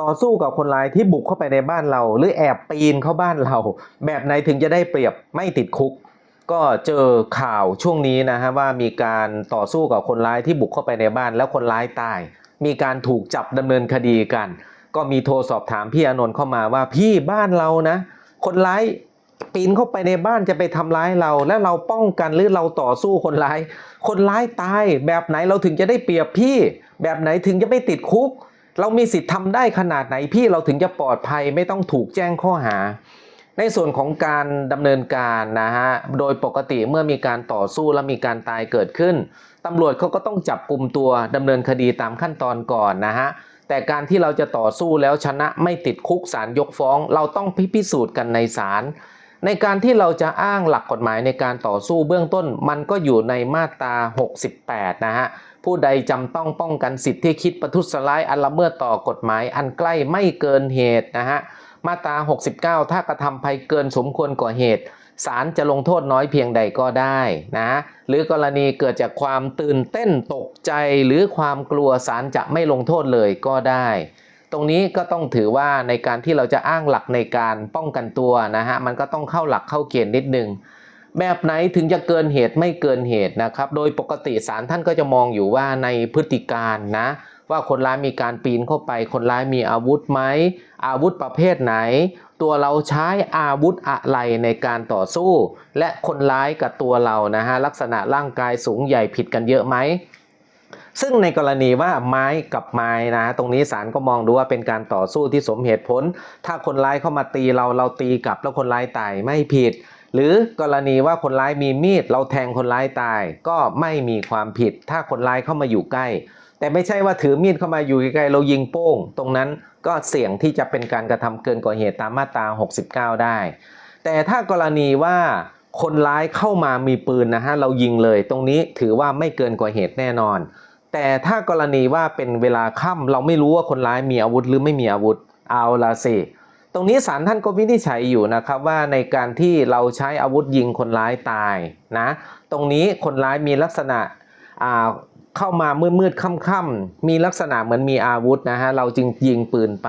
ต่อสู้กับคนร้ายที่บุกเข้าไปในบ้านเรา หรือแอบปีนเข้าบ้านเรา แบบไหนถึงจะได้เปรียบไม่ติดคุก ก็เจอข่าวช่วงนี้นะฮะว่ามีการต่อสู้กับคนร้ายที่บุกเข้าไปในบ้านแล้วคนร้ายตาย มีการถูกจับดำเนินคดีกัน ก็มีโทรสอบถามพี่อนนท์เข้ามาว่าพี่บ้านเรานะ คนร้ายปีนเข้าไปในบ้านจะไปทำร้ายเรา แล้วเราป้องกันหรือเราต่อสู้คนร้าย คนร้ายตาย แบบไหนเราถึงจะได้เปรียบพี่ แบบไหนถึงจะไม่ติดคุก เรามีสิทธิ์ทำได้ขนาดไหนพี่เราถึงจะปลอดภัยไม่ต้องถูกแจ้งข้อหา ในส่วนของการดำเนินการนะฮะโดยปกติเมื่อมีการต่อสู้และมีการตายเกิดขึ้นตำรวจเขาก็ต้องจับกลุ่มตัวดำเนินคดีตามขั้นตอนก่อนนะฮะแต่การที่เราจะต่อสู้แล้วชนะไม่ติดคุกศาลยกฟ้อง เราต้องพิพสูจน์กันในศาลในการที่เราจะอ้างหลักกฎหมายในการต่อสู้เบื้องต้น มันก็อยู่ในมาตรา 68 นะฮะ ผู้ใดจำต้องป้องกันสิทธิคิดประทุษร้ายอันละเมิดต่อกฎหมายอันใกล้ไม่เกินเหตุนะฮะมาตรา 69 ถ้ากระทำภัยเกินสมควรก่อเหตุศาลจะลงโทษน้อยเพียงใดก็ได้นะหรือกรณีเกิดจากความตื่นเต้นตกใจหรือความกลัวศาลจะไม่ลงโทษเลยก็ได้ ตรงนี้ก็ต้องถือว่าในการที่เราจะอ้างหลักในการป้องกันตัวนะฮะมันก็ต้องเข้าหลักเข้าเกณฑ์นิดนึง แบบไหนถึงจะเกินเหตุไม่เกินเหตุนะครับ โดยปกติศาลท่านก็จะมองอยู่ว่าในพฤติการนะ ว่าคนร้ายมีการปีนเข้าไป คนร้ายมีอาวุธไหมอาวุธประเภทไหน ตัวเราใช้อาวุธอะไรในการต่อสู้ และคนร้ายกับตัวเรานะฮะลักษณะร่างกายสูงใหญ่ผิดกันเยอะไหมซึ่งในกรณีว่าไม้กับไม้นะ ตรงนี้ศาลก็มองดูว่าเป็นการต่อสู้ที่สมเหตุผล ถ้าคนร้ายเข้ามาตีเราเราตีกลับแล้วคนร้ายตายไม่ผิด หรือกรณีว่าคนร้ายมีมีดเราแทงคนร้ายตาย ก็ไม่มีความผิด ถ้าคนร้ายเข้ามาอยู่ใกล้ แต่ไม่ใช่ว่าถือมีดเข้ามาอยู่ใกล้ๆเรายิงโป้ง ตรงนั้นก็เสี่ยงที่จะเป็นการกระทำเกินกว่าเหตุตามมาตรา 69 ได้ แต่ถ้ากรณีว่าคนร้ายเข้ามามีปืนนะฮะเรายิงเลย ตรงนี้ถือว่าไม่เกินกว่าเหตุแน่นอน แต่ถ้ากรณีว่าเป็นเวลาค่ำเราไม่รู้ว่าคนร้ายมีอาวุธหรือไม่มีอาวุธเอาละสิ ตรงนี้ศาลท่านก็วินิจฉัยอยู่นะครับว่าในการที่เราใช้อาวุธยิงคนร้ายตายนะตรงนี้คนร้ายมีลักษณะเข้ามามืดๆค่ำๆมีลักษณะเหมือนมีอาวุธนะฮะเราจึงยิงปืนไป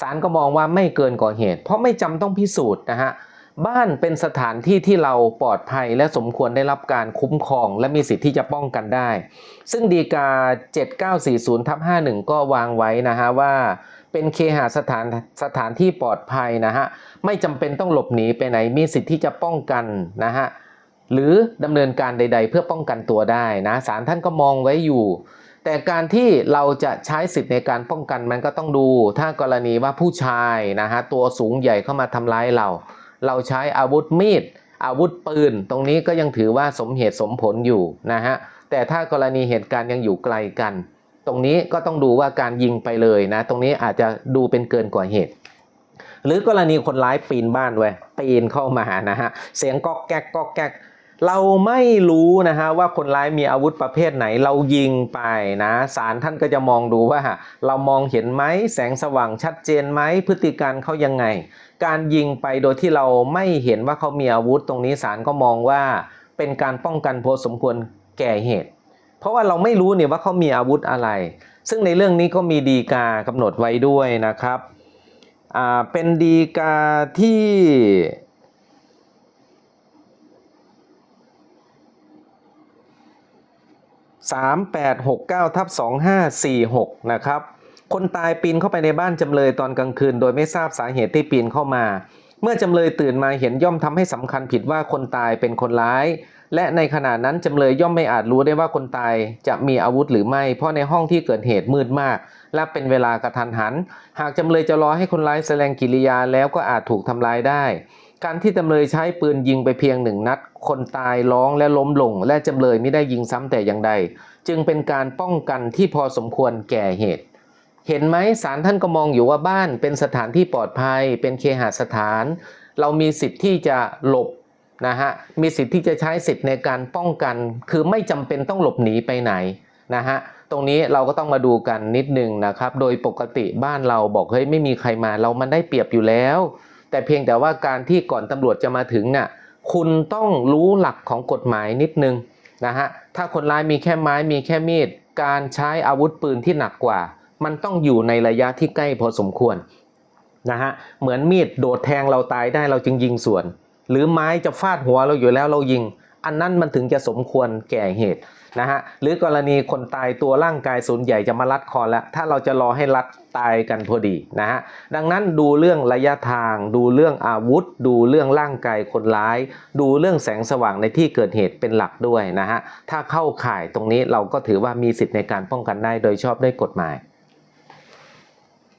ศาลก็มองว่าไม่เกินกว่าเหตุ เพราะไม่จำต้องพิสูจน์นะฮะบ้านเป็นสถานที่ที่เราปลอดภัยและสมควรได้รับการคุ้มครอง และมีสิทธิ์ที่จะป้องกันได้ ซึ่งดีกา 7940ทับ51 ก็วางไว้นะฮะว่า เป็นเคหสถานสถานที่ปลอดภัยนะฮะไม่จำเป็นต้องหลบหนีไปไหนมีสิทธิ์ที่จะป้องกันนะฮะหรือดำเนินการใด ๆ เพื่อป้องกันตัวได้นะศาลท่านก็มองไว้อยู่ แต่การที่เราจะใช้สิทธิ์ในการป้องกันมันก็ต้องดู ถ้ากรณีว่าผู้ชายนะฮะตัวสูงใหญ่เข้ามาทำร้ายเรา เราใช้อาวุธมีดอาวุธปืน ตรงนี้ก็ยังถือว่าสมเหตุสมผลอยู่นะฮะแต่ถ้ากรณีเหตุการณ์ยังอยู่ไกลกัน ตรงนี้ก็ต้องดูว่าการยิงไปเลยนะ ตรงนี้อาจจะดูเป็นเกินกว่าเหตุ หรือกรณีคนร้ายปีนบ้านไว้ปีนเข้ามานะฮะเสียงก๊อกแก๊กก๊อกแก๊กเราไม่รู้นะฮะว่าคนร้ายมีอาวุธประเภทไหนเรายิงไปนะศาลท่านก็จะมองดูว่า เรามองเห็นไหมแสงสว่างชัดเจนไหมพฤติการเขายังไง การยิงไปโดยที่เราไม่เห็นว่าเขามีอาวุธตรงนี้ศาลก็มองว่า เป็นการป้องกันพอสมควรแก่เหตุ เพราะว่าเราไม่รู้เนี่ยว่าเขามีอาวุธอะไร ซึ่งในเรื่องนี้ก็มีดีกากำหนดไว้ด้วยนะครับอ่าเป็นดีกาที่3869ทับ2546นะครับ คนตายปีนเข้าไปในบ้านจำเลยตอนกลางคืน โดยไม่ทราบสาเหตุที่ปีนเข้ามา เมื่อจำเลยตื่นมาเห็นย่อมทำให้สำคัญผิดว่าคนตายเป็นคนร้าย และในขณะนั้นจำเลยย่อมไม่อาจรู้ได้ว่าคนตายจะมีอาวุธหรือไม่ เพราะในห้องที่เกิดเหตุมืดมาก และเป็นเวลากระทันหัน หากจำเลยจะรอให้คนร้ายแสดงกิริยาแล้วก็อาจถูกทำร้ายได้ การที่จำเลยใช้ปืนยิงไปเพียงหนึ่งนัด คนตายร้องและล้มลง และจำเลยไม่ได้ยิงซ้ำแต่อย่างใด จึงเป็นการป้องกันที่พอสมควรแก่เหตุเห็นไหมศาลท่านก็มองอยู่ว่าบ้านเป็นสถานที่ปลอดภัย เป็นเคหสถาน เรามีสิทธิ์ที่จะหลบ นะฮะมีสิทธิ์ที่จะใช้สิทธิ์ในการป้องกัน คือไม่จำเป็นต้องหลบหนีไปไหนนะฮะตรงนี้เราก็ต้องมาดูกันนิดนึงนะครับ โดยปกติบ้านเราบอกเฮ้ยไม่มีใครมาเรามันได้เปรียบอยู่แล้ว แต่เพียงแต่ว่าการที่ก่อนตำรวจจะมาถึงน่ะคุณต้องรู้หลักของกฎหมายนิดนึงนะฮะถ้าคนร้ายมีแค่ไม้มีแค่มีดการใช้อาวุธปืนที่หนักกว่า มันต้องอยู่ในระยะที่ใกล้พอสมควรนะฮะเหมือนมีดโดดแทงเราตายได้เราจึงยิงสวน หรือไม้จะฟาดหัวเราอยู่แล้วเรายิง อันนั้นมันถึงจะสมควรแก่เหตุนะฮะหรือกรณีคนตายตัวร่างกายส่วนใหญ่จะมารัดคอแล้ว ถ้าเราจะรอให้รัดตายกันพอดีนะฮะดังนั้นดูเรื่องระยะทาง ดูเรื่องอาวุธ ดูเรื่องร่างกายคนร้าย ดูเรื่องแสงสว่างในที่เกิดเหตุเป็นหลักด้วยนะฮะถ้าเข้าข่ายตรงนี้เราก็ถือว่ามีสิทธิ์ในการป้องกันได้โดยชอบด้วยกฎหมาย